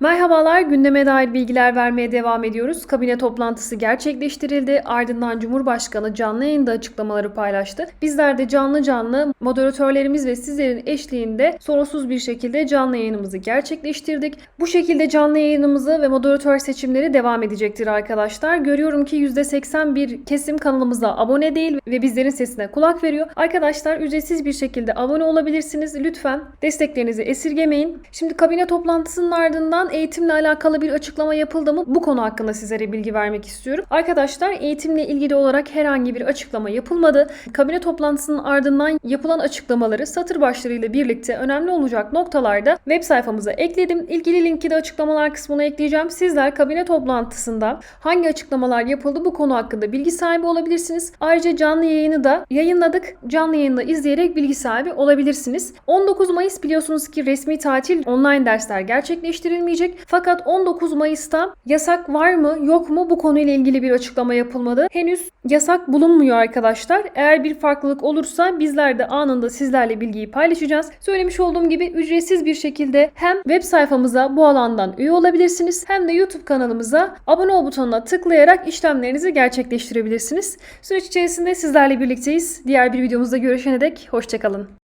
Merhabalar, gündeme dair bilgiler vermeye devam ediyoruz. Kabine toplantısı gerçekleştirildi. Ardından Cumhurbaşkanı canlı yayında açıklamaları paylaştı. Bizler de canlı canlı moderatörlerimiz ve sizlerin eşliğinde sorunsuz bir şekilde canlı yayınımızı gerçekleştirdik. Bu şekilde canlı yayınımızı ve moderatör seçimleri devam edecektir arkadaşlar. Görüyorum ki %81 kesim kanalımıza abone değil ve bizlerin sesine kulak veriyor. Arkadaşlar ücretsiz bir şekilde abone olabilirsiniz. Lütfen desteklerinizi esirgemeyin. Şimdi kabine toplantısının ardından eğitimle alakalı bir açıklama yapıldı mı? Bu konu hakkında sizlere bilgi vermek istiyorum. Arkadaşlar eğitimle ilgili olarak herhangi bir açıklama yapılmadı. Kabine toplantısının ardından yapılan açıklamaları satır başlarıyla birlikte önemli olacak noktalarda web sayfamıza ekledim. İlgili linki de açıklamalar kısmına ekleyeceğim. Sizler kabine toplantısında hangi açıklamalar yapıldı bu konu hakkında bilgi sahibi olabilirsiniz. Ayrıca canlı yayını da yayınladık. Canlı yayında izleyerek bilgi sahibi olabilirsiniz. 19 Mayıs biliyorsunuz ki resmi tatil online dersler gerçekleştirilmeyecek. Fakat 19 Mayıs'ta yasak var mı yok mu bu konuyla ilgili bir açıklama yapılmadı. Henüz yasak bulunmuyor arkadaşlar. Eğer bir farklılık olursa bizler de anında sizlerle bilgiyi paylaşacağız. Söylemiş olduğum gibi ücretsiz bir şekilde hem web sayfamıza bu alandan üye olabilirsiniz hem de YouTube kanalımıza abone ol butonuna tıklayarak işlemlerinizi gerçekleştirebilirsiniz. Süreç içerisinde sizlerle birlikteyiz. Diğer bir videomuzda görüşene dek hoşçakalın.